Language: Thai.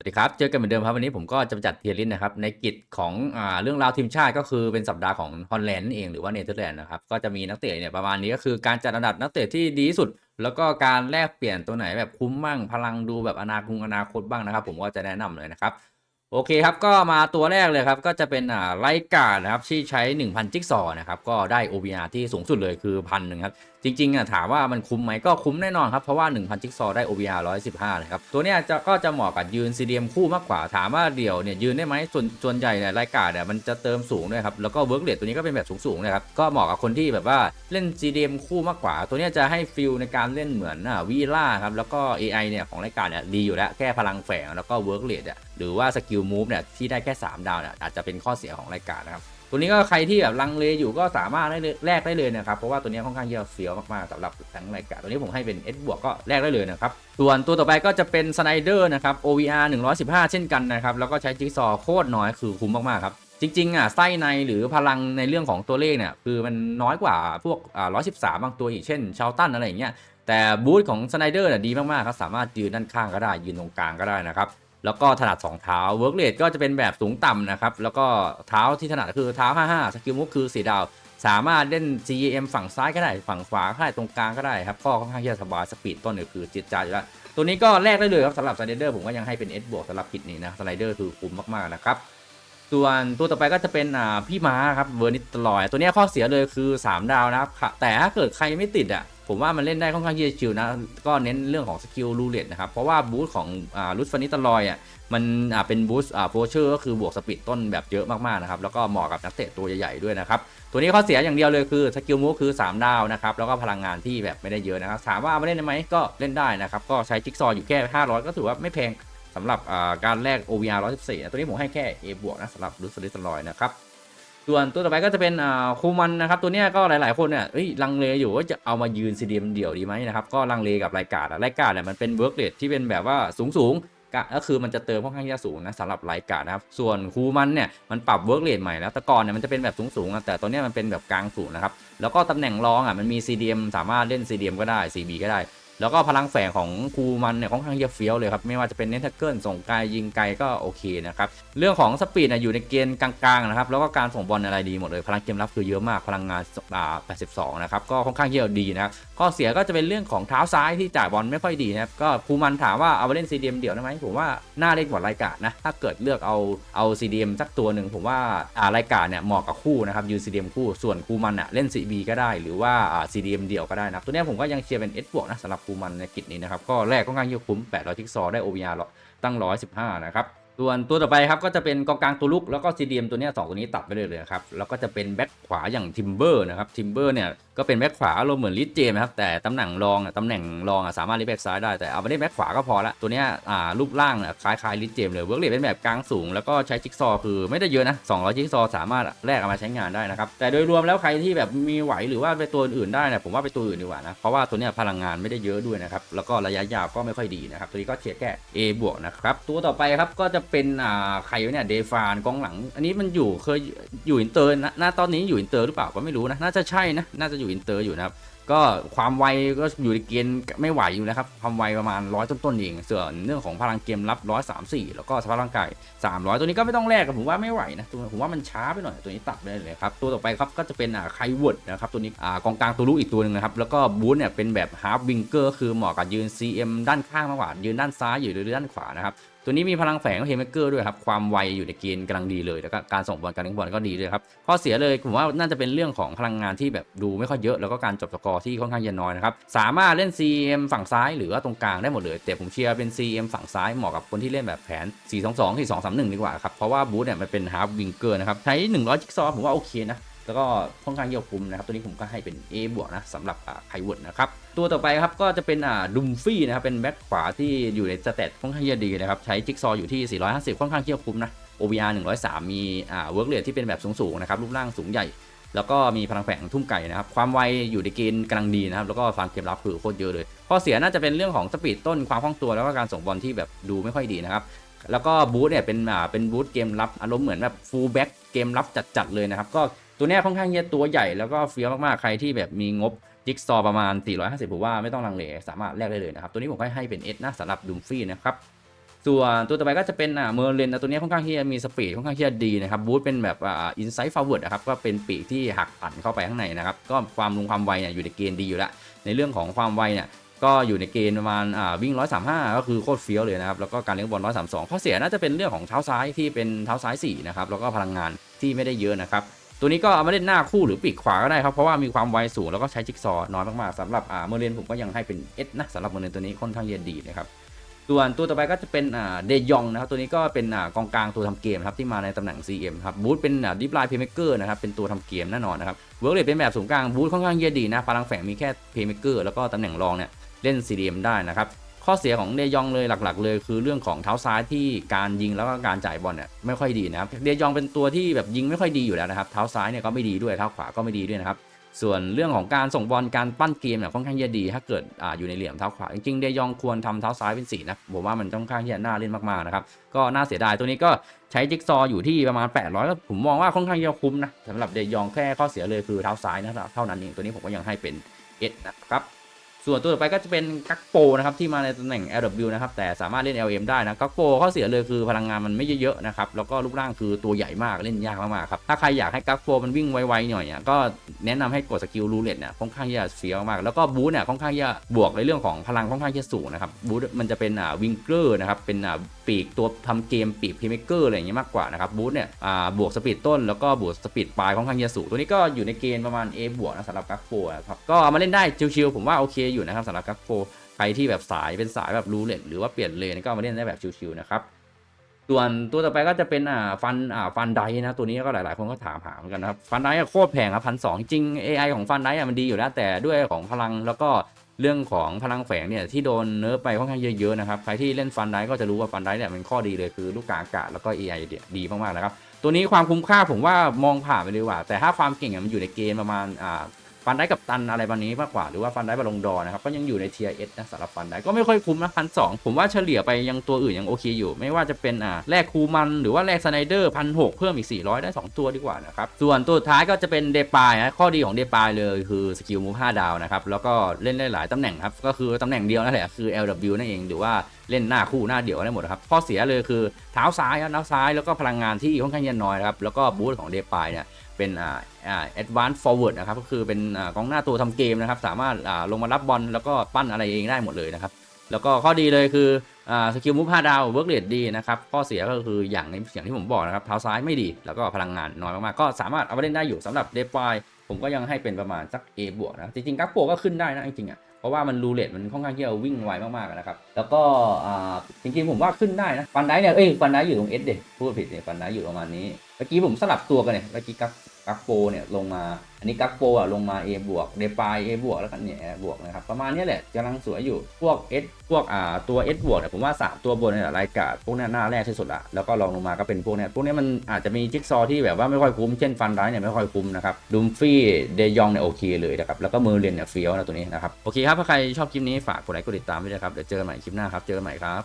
สวัสดีครับ เจอกันเหมือนเดิมครับวันนี้ผมก็จะจัดเทียร์ลิสต์นะครับในกิจของอ่าเรื่องราวทีมชาติก็คือเป็นสัปดาห์ของฮอลแลนด์นั่นเองหรือว่าเนเธอร์แลนด์นะครับก็จะมีนักเตะเนี่ยประมาณนี้ก็คือการจัดอันดับนักเตะที่ดีที่สุด แล้วก็การแลกเปลี่ยนตัวไหนแบบคุ้มบ้างพลังดูแบบอนาคตอนาคตบ้างนะครับ ผมก็จะแนะนำเลยนะครับโอเคครับก็มาตัวแรกเลยครับก็จะเป็นอ่าไลกานะครับที่ใช้ 1,000 จิ๊กซอนะครับก็ได้ OBR ที่สูงสุดเลยคือพันหนึ่งครับ จริงๆอะถามว่ามันคุ้มไหมก็คุ้มแน่นอนครับ เพราะว่า 1,000 จิ๊กซอได้ OBR 115นะครับ ตัวเนี้ยจะก็จะเหมาะกับยืน CDM คู่มากกว่าถามว่าเดี่ยวเนี่ยยืนได้ไหมส่วนส่วนใหญ่เนี่ยไลการเนี่ยมันจะเติมสูงด้วยครับ แล้วก็เวิร์กเรทตัวนี้ก็เป็นแบบสูงๆนะครับก็เหมาะกับคนที่แบบว่าเล่น CDM คู่มากกว่า ตัวเนี้ยจะให้ฟิลในการเล่นเหมือนอ่าวีล่าครับแล้วก็ AI เนี่ยของรายการเนี่ยดีอยู่แล้วแค่พลังแฝงแล้วก็เวิร์กเรทอะหรือว่าสกิลมูฟเนี่ยที่ได้แค่ 3 ดาวเนี่ยอาจจะเป็นข้อเสียของรายการนะครับ ตัวนี้ก็ใครที่แบบลังเลอยู่ก็สามารถได้เลยแลกได้เลยนะครับ เพราะว่าตัวนี้ค่อนข้างที่จะเฟี้ยวมากๆสำหรับทั้งรายการตัวนี้ผมให้เป็น S บวกก็แลกได้เลยนะครับ ส่วนตัวต่อไปก็จะเป็นสไนเดอร์นะครับ OVR 115 เช่นกันนะครับ แล้วก็ใช้จิ๊กซอว์โคตรน้อยคือคุ้มมากๆครับจริงๆอะไส้ในหรือพลังในเรื่องของตัวเลขเนี่ยคือมันน้อยกว่าพวกอ่า113บางตัวอีกเช่นชาวตันอะไรอย่างเงี้ยแต่บูธของสไนเดอร์น่ะดีมากๆครับสามารถยืนด้านข้างก็ได้ยืนตรงกลางก็ได้นะครับ แล้วก็ถนัด2เท้าเวิร์กเรทก็จะเป็นแบบสูงต่ำนะครับ แล้วก็เท้าที่ถนัดคือเท้า 55 สกิลมุกคือ 4 ดาว สามารถเล่น CEM ฝั่งซ้ายก็ได้ ฝั่งขวาก็ได้ ตรงกลางก็ได้ครับ ก็ค่อนข้างที่จะสบาย สปีดต้นเนี่ยคือจิตใจอยู่แล้ว ตัวนี้ก็แลกได้เลยครับสำหรับสไลเดอร์ผมก็ยังให้เป็น S บวกสำหรับกิจนี้นะสไลเดอร์คือคุ้มมากๆนะครับ ส่วนตัวต่อไปก็จะเป็นอ่าพี่ม้าครับเวอร์นิตลอย ตัวนี้ข้อเสียเลยคือ 3 ดาวนะครับแต่ถ้าเกิดใครไม่ติดอะ ผมว่ามันเล่นได้ค่อนข้างที่จะชิวนะ ก็เน้นเรื่องของสกิลรูเลตนะครับ เพราะว่าบูสของอ่าลุสฟานิตลอยอะมันอ่าเป็นบูสต์อ่าโฟเชอร์ก็คือบวกสปีดต้นแบบเยอะมากๆนะครับ แล้วก็เหมาะกับนักเตะตัวใหญ่ๆด้วยนะครับ ตัวนี้ข้อเสียอย่างเดียวเลยคือสกิลมูฟคือ 3 ดาวนะครับ แล้วก็พลังงานที่แบบไม่ได้เยอะนะครับ ถามว่ามาเล่นได้ไหมก็เล่นได้นะครับ ก็ใช้จิ๊กซอว์อยู่แค่ 500 ก็ถือว่าไม่แพงสำหรับอ่าการแลก OVR 114นะตัวนี้ผมให้แค่ A บวกนะสำหรับรูสลิสลอยนะครับ ส่วนตัวต่อไปก็จะเป็นอ่าคูมันนะครับ ตัวเนี้ยก็หลาย ๆ คนเนี่ยลังเลอยู่ว่าจะเอามายืนซีดีมเดี่ยวดีไหมนะครับ ก็ลังเลกับรายการรายการเนี่ยมันเป็นเวิร์กเรทที่เป็นแบบว่าสูงสูงๆก็คือมันจะเติมค่อนข้างที่จะสูงนะสำหรับรายการนะครับ ส่วนคูมันเนี่ยมันปรับเวิร์กเรทใหม่แล้วแต่ก่อนเนี่ยมันจะเป็นแบบสูงสูงๆอะแต่ตัวนี้มันเป็นแบบกลางสูงนะครับ แล้วก็ตำแหน่งรองอะมันมี CDM สามารถเล่น CDM ก็ได้ CB ก็ได้ แล้วก็พลังแฝงของคูมันเนี่ยค่อนข้างจะเฟี้ยวเลยครับ ไม่ว่าจะเป็นเนทเกิลส่งไกลยิงไกลก็โอเคนะครับ เรื่องของสปีดนะอยู่ในเกณฑ์กลางๆนะครับ แล้วก็การส่งบอลอะไรดีหมดเลย พลังเกมรับคือเยอะมากพลังงานอ่า82 นะครับ ก็ค่อนข้างที่จะดีนะครับข้อเสียก็จะเป็นเรื่องของเท้าซ้ายที่จ่ายบอลไม่ค่อยดีนะครับก็คูมันถามว่าเอาไปเล่น CDM เดี่ยวได้ไหมผมว่าน่าเล่นกว่ารายการนะถ้าเกิดเลือกเอาเอา CDM สักตัวหนึ่งผมว่าอ่ารายการเนี่ยเหมาะกับคู่นะครับยืน CDM คู่ส่วนคูมันอะเล่น CB ก็ได้ หรือว่าอ่า CDM เดี่ยวก็ได้นะตัวนี้ผมก็ยังเชียร์เป็น S บวกนะสำหรับคูมันในกิจนี้นะครับ ก็แรกก็ง้างที่จะคุ้ม800ทิกซอว์ได้ OVR หรอกตั้ง 115 นะครับ ส่วนตัวต่อไปครับก็จะเป็นกองกลางตัวลุกแล้วก็ CDM ตัวนี้สองตัวนี้ตัดไปเลยเลยครับแล้วก็จะเป็นแบ็คขวาอย่างทิมเบอร์นะครับทิมเบอร์เนี่ยก็เป็นแบ็คขวาอารมณ์เหมือนลิสเจมครับแต่ตำแหน่งรองตำแหน่งรองสามารถเล่นแบ็คซ้ายได้แต่เอาไปเล่นแบ็คขวาก็พอละตัวนี้อ่ารูปร่างเนี่ยคล้ายลิสเจมเลยเวิร์กเรทเป็นแบบกลางสูง แล้วก็ใช้จิ๊กซอว์คือไม่ได้เยอะนะ200จิ๊กซอว์สามารถแลกเอามาใช้งานได้นะครับแต่โดยรวมแล้วใครที่แบบมีไหวหรือว่าไปตัวอื่นได้นี่ยผมว่าไปตัวอื่นดีกว่านะเพราะว่าตัวนี้พลังงานไม่ได้เยอะด้วยนะครับแล้วก็ระยะยาวก็ไม่ค่อยดีนะครับตัวนี้ก็เชียร์แค่ A บวกนะครับตัวต่อไปครับก็จะเป็นอ่าใครวะเนี่ยเดฟานกองหลัง อันนี้มันอยู่เคยอยู่อินเตอร์นะณตอนนี้อยู่อินเตอร์หรือเปล่าก็ไม่รู้นะน่าจะใช่นะน่าจะอยู่อินเตอร์อยู่นะครับก็ความไวก็อยู่ในเกณฑ์ไม่ไหวอยู่นะครับความไวประมาณร้อยต้นๆเองส่วนเรื่องของพลังเกมรับร้อยสามสี่แล้วก็สภาพร่างกายสามร้อยตัวนี้ก็ไม่ต้องแลกกับผมว่าไม่ไหวนะตัวผมว่ามันช้าไปหน่อยตัวนี้ตัดไปเลยครับตัวต่อไปครับก็จะเป็นอ่าไคเวิร์ดนะครับตัวนี้อ่ากองกลางตัวลูกอีกตัวหนึ่งนะครับแล้วก็บูธเนี่ยเป็นแบบฮาร์ฟวิงเกอร์คือเหมาะกับยืน CM ด้านข้างมากกว่ายืนด้านซ้ายอยู่หรือด้านขวานะครับ ตัวนี้มีพลังแฝงเฮมเกอร์ด้วยครับ ความไวอยู่ในเกณฑ์กำลังดีเลย แล้วก็การส่งบอลการเล่นบอลก็ดีเลยครับ ข้อเสียเลยผมว่าน่าจะเป็นเรื่องของพลังงานที่แบบดูไม่ค่อยเยอะ แล้วก็การจบสกอร์ที่ค่อนข้างจะน้อยนะครับ สามารถเล่น CM ฝั่งซ้ายหรือว่าตรงกลางได้หมดเลย แต่ผมเชียร์เป็น CM ฝั่งซ้ายเหมาะกับคนที่เล่นแบบแผน 4-2-2 4-2-3-1 ดีกว่าครับ เพราะว่าบูธเนี่ยมันเป็นฮาร์ฟวิงเกอร์นะครับ ใช้100จิ๊กซอว์ผมว่าโอเคนะ แล้วก็ค่อนข้างเยี่ยมคุ้มนะครับตัวนี้ผมก็ให้เป็น A บวกนะสำหรับไพวิร์ดนะครับตัวต่อไปครับก็จะเป็นอ่าดุมฟี่นะครับเป็นแบ็คขวาที่อยู่ในสเตตค่อนข้างจะดีนะครับใช้จิ๊กซออยู่ที่ 450 ค่อนข้างเยี่ยมคุ้มนะ OVR 103 มีอ่าเวิร์กเรทที่เป็นแบบสูงๆนะครับรูปร่างสูงใหญ่ แล้วก็มีพลังแฝงทุ่มไก่นะครับความไวอยู่ในเกณฑ์กำลังดีนะครับแล้วก็ฟังเกมรับคือโคตรเยอะเลยข้อเสียน่าจะเป็นเรื่องของสปีดต้นความคล่องตัวแล้วก็การส่งบอลที่แบบดูไม่ค่อยดีนะครับแล้วก็บูธเนี่ยเป็นอ่าเป็นบูธเกมรับอารมณ์เหมือนแบบฟูลแบ็กเกมรับจัดๆเลยนะครับก็ ตัวเนี้ยค่อนข้างเยอะตัวใหญ่แล้วก็เฟี้ยวมากๆ ใครที่แบบมีงบจิ๊กซอว์ประมาณ 450ผมว่าไม่ต้องลังเลสามารถแลกได้เลยนะครับ ตัวนี้ผมก็ให้เป็นเอสนะสำหรับดุมฟี่นะครับส่วนตัวต่อไปก็จะเป็นอ่าเมอร์เลนตัวนี้ค่อนข้างที่จะมีสปีดค่อนข้างที่จะดีนะครับบูธเป็นแบบอ่าอินไซต์ฟอร์เวิร์ดนะครับก็เป็นปีกที่หักปั่นเข้าไปข้างในนะครับก็ความลงความไวเนี่ยอยู่ในเกณฑ์ดีอยู่แล้วในเรื่องของความไวเนี่ยก็อยู่ในเกณฑ์ประมาณอ่าวิ่ง 135 ก็คือโคตรเฟี้ยวเลยนะครับแล้วก็การเลี้ยงบอล132ข้อเสียน่าจะเป็นเรื่องของเท้าซ้ายที่เป็นเท้าซ้าย4นะครับแล้วก็พลังงานที่ไม่ได้เยอะนะครับ ตัวนี้ก็เอามาเล่นหน้าคู่หรือปีกขวาก็ได้ครับ เพราะว่ามีความไวสูงแล้วก็ใช้จิ๊กซอน้อยมากๆสำหรับอ่าเมอร์เลนผมก็ยังให้เป็นเอสนะสำหรับเมอร์เลนตัวนี้ค่อนข้างเย็นดีนะครับส่วนตัวต่อไปก็จะเป็นอ่าเดยองนะครับตัวนี้ก็เป็นอ่ากองกลางตัวทำเกมครับที่มาในตำแหน่ง CM ครับบูธเป็นอ่าดิฟไลน์เพย์เมเกอร์นะครับเป็นตัวทำเกมแน่นอนนะครับเวิร์กเลดเป็นแบบสูงกลางบูธค่อนข้างเยดีนะพลังแฝงมีแค่เพย์เมเกอร์แล้วก็ตำแหน่งรองเนี่ยเล่น CDM ได้นะครับ ข้อเสียของเดยองเลยหลัก ๆ เลย คือเรื่องของเท้าซ้ายที่การยิงแล้วก็การจ่ายบอลเนี่ยไม่ค่อยดีนะครับเดยองเป็นตัวที่แบบยิงไม่ค่อยดีอยู่แล้วนะครับเท้าซ้ายเนี่ยก็ไม่ดีด้วยเท้าขวาก็ไม่ดีด้วยนะครับส่วนเรื่องของการส่งบอลการปั้นเกมเนี่ยค่อนข้างจะดี ถ้าเกิดออยู่ในเหลี่ยมเท้าขวาจริงๆเดยองควรทำเท้าซ้ายเป็นสีนะผมว่ามันค่อนข้างที่จะน่าเล่นมากๆนะครับก็น่าเสียดายตัวนี้ก็ใช้จิ๊กซออยู่ที่ประมาณ 800ก็ผมมองว่าค่อนข้างจะคุ้มนะสำหรับเดยองแค่ข้อเสียเลยคือเท้าซ้ายนะเท่านั้นเองตัวนี้ผมก็ยังให้เป็นเอสนะครับ ส่วนตัวต่อไปก็จะเป็นกักโปนะครับที่มาในตำแหน่ง LW นะครับแต่สามารถเล่น LM ได้นะกักโปข้อเสียเลยคือพลังงานมันไม่เยอะๆนะครับแล้วก็รูปร่างคือตัวใหญ่มากเล่นยากมากๆครับถ้าใครอยากให้กักโปมันวิ่งไวๆหน่อยเนี่ยก็แนะนำให้กดสกิลรูเล็ตเนี่ยค่อนข้างจะเฟี้ยมากแล้วก็บูธเนี่ยค่อนข้างจะบวกในเรื่องของพลังค่อนข้างจะสูงนะครับบูธมันจะเป็นอ่าวิงเกอร์นะครับเป็นอ่าปีกตัวทำเกมปีกพีเมเกอร์อะไรอย่างเงี้ยมากกว่านะครับบูธเนี่ยอ่าบวกสปีดต้นแล้วก็บวกสปีดปลายค่อนข้างจะสูงตัวนี้ก็อยู่ในเกณฑ์ประมาณ A บวกนะสำหรับกักโปนะครับก็เอามาเล่นได้ชิวๆผมว่าโอเคอยู่นะครับสำหรับกักโปใครที่แบบสายเป็นสายแบบรูเล็ตหรือว่าเปลี่ยนเลนก็มาเล่นได้แบบชิวๆนะครับส่วนตัวต่อไปก็จะเป็นอ่าฟันอ่าฟันไดนะตัวนี้ก็หลายๆ คนก็ถามหาเหมือนกันนะครับฟันไดโคตรแพงครับพันสองจริง AI ของฟันไดมันดีอยู่แล้วแต่ด้วยของพลังแล้วก็เรื่องของพลังแฝงเนี่ยที่โดนเนิร์ฟไปค่อนข้างเยอะๆนะครับใครที่เล่นฟันไดก็จะรู้ว่าฟันไดเนี่ยเป็นข้อดีเลยคือลูกกาอากาศแล้วก็ AI เนี่ยดีมากๆนะครับตัวนี้ความคุ้มค่าผมว่ามองผ่านไปเลยว่า แต่ถ้าความเก่งมันอยู่ในเกณฑ์ประมาณอ่า ฟันได้กับตันอะไรแบบนี้มากกว่าหรือว่าฟันได้บาลงดอนะครับก็ยังอยู่ในเทียร์เอสนะสำหรับฟันได้ก็ไม่ค่อยคุ้มนะพันสองผมว่าเฉลี่ยไปยังตัวอื่นยังโอเคอยู่ ไม่ว่าจะเป็นอ่าแลกคูมันหรือว่าแลกสไนเดอร์พันหกเพิ่มอีก 400 ได้ 2 ตัวดีกว่านะครับส่วนตัวท้ายก็จะเป็นเดปายนะข้อดีของเดปายเลยคือสกิลมูฟ5ดาวนะครับแล้วก็เล่นได้หลายตำแหน่งครับก็คือตำแหน่งเดียวนั่นแหละคือ LW นั่นเองหรือว่าเล่นหน้าคู่หน้าเดี่ยวได้หมดครับข้อเสียเลยคือเท้าซ้ายครับเท้าซ้ายแล้วก็พลังงานที่ค่อนข้างย็นน้อยครับแล้วก็บูทของเดปายเนี่ย เป็นอ่าอ่า advanced forward นะครับก็คือเป็นอ่ากองหน้าตัวทำเกมนะครับ สามารถอ่าลงมารับบอลแล้วก็ปั้นอะไรเองได้หมดเลยนะครับ แล้วก็ข้อดีเลยคืออ่าสกิลมูฟ5ดาวเวิร์กเรทดีนะครับ ข้อเสียก็คืออย่างในอย่างที่ผมบอกนะครับเท้าซ้ายไม่ดีแล้วก็พลังงานน้อยมากๆก็สามารถเอาไปเล่นได้อยู่สำหรับเดฟายผมก็ยังให้เป็นประมาณสัก A บวกนะจริงๆกักโปก็ขึ้นได้นะจริงๆอะเพราะว่ามันรูเลตมันค่อนข้างที่จะวิ่งไวมากๆนะครับ แล้วก็อ่าจริงๆผมว่าขึ้นได้นะฟันไดเนี่ยเอ้ยฟันไดอยู่ตรงเอสเดพูดผิดเนี่ยฟันไดอยู่ประมาณนี้เมื่อกี้ผมสลับตัวกันเนี่ยเมื่อกี้กัก กักโปเนี่ยลงมา อันนี้กักโปอะลงมา A บวกเดปาย A บวกแล้วกันเนี่ยบวกนะครับ ประมาณนี้แหละกำลังสวยอยู่ พวก S พวกอ่าตัว S บวกเนี่ยผมว่า 3 ตัวบนเนี่ยรายการพวกนี้หน้าแรกที่สุดละแล้วก็ลองลงมาก็เป็นพวกเนี้ยพวกเนี้ยมันอาจจะมีจิ๊กซอว์ที่แบบว่าไม่ค่อยคุ้ม เช่นฟันไดเนี่ยไม่ค่อยคุ้มนะครับดูมฟี่เดยองเนี่ยโอเคเลยนะครับ แล้วก็เมอเร์เลนเนี่ยเฟี้ยวนะตัวนี้นะครับ โอเคครับ ถ้าใครชอบคลิปนี้ฝากกดไลค์กดติดตามด้วยนะครับ เดี๋ยวเจอกันใหม่คลิปหน้าครับ เจอกันใหม่ครับ